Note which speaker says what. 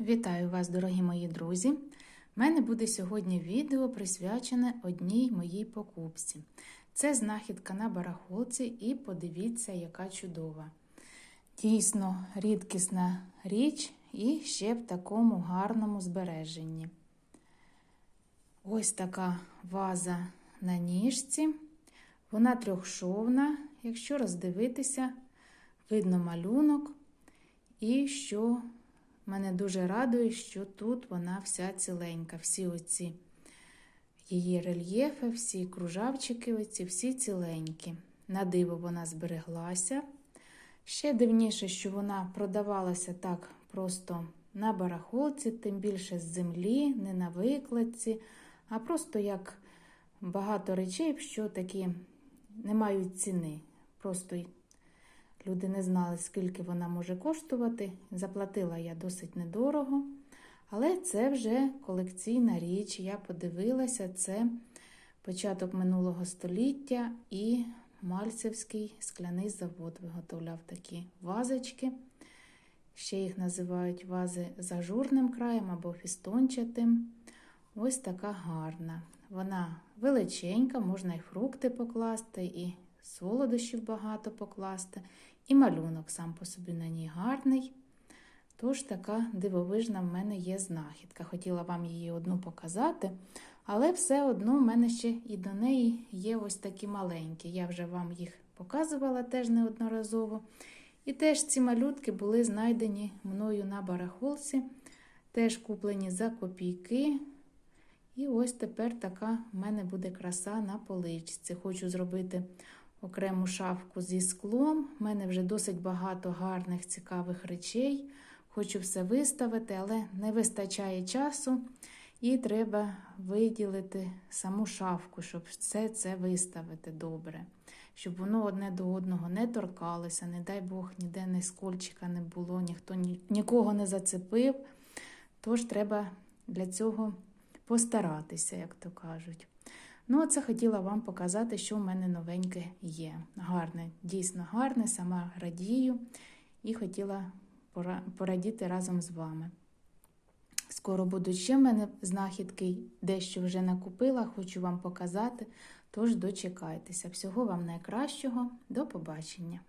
Speaker 1: Вітаю вас, дорогі мої друзі! У мене буде сьогодні відео присвячене одній моїй покупці. Це знахідка на барахолці, і подивіться, яка чудова. Дійсно, рідкісна річ і ще в такому гарному збереженні. Ось така ваза на ніжці. Вона трьохшовна. Якщо роздивитися, видно малюнок. І що мене дуже радує, що тут вона вся ціленька. Всі оці її рельєфи, всі кружавчики, оці, всі ціленькі. На диво вона збереглася. Ще дивніше, що вона продавалася так просто на барахолці, тим більше з землі, не на викладці, а просто як багато речей, що такі не мають ціни. Просто люди не знали, скільки вона може коштувати. Заплатила я досить недорого. Але це вже колекційна річ. Я подивилася, це початок минулого століття і Мальцевський скляний завод виготовляв такі вазочки. Ще їх називають вази з ажурним краєм або фістончатим. Ось така гарна. Вона величенька, можна і фрукти покласти, і солодощів багато покласти, і малюнок сам по собі на ній гарний. Тож така дивовижна в мене є знахідка. Хотіла вам її одну показати, але все одно в мене ще і до неї є ось такі маленькі. Я вже вам їх показувала теж неодноразово. І теж ці малютки були знайдені мною на барахолці, теж куплені за копійки. І ось тепер така в мене буде краса на поличці. Хочу зробити окрему шафку зі склом. У мене вже досить багато гарних, цікавих речей. Хочу все виставити, але не вистачає часу. І треба виділити саму шафку, щоб все це виставити добре, щоб воно одне до одного не торкалося, не дай Бог, ніде не скольчика не було, ніхто нікого не зацепив. Тож треба для цього постаратися, як то кажуть. Ну, а це хотіла вам показати, що в мене новеньке є. Гарне, дійсно гарне, сама радію і хотіла порадіти разом з вами. Скоро будуть ще в мене знахідки, дещо вже накупила, хочу вам показати. Тож дочекайтеся. Всього вам найкращого, до побачення!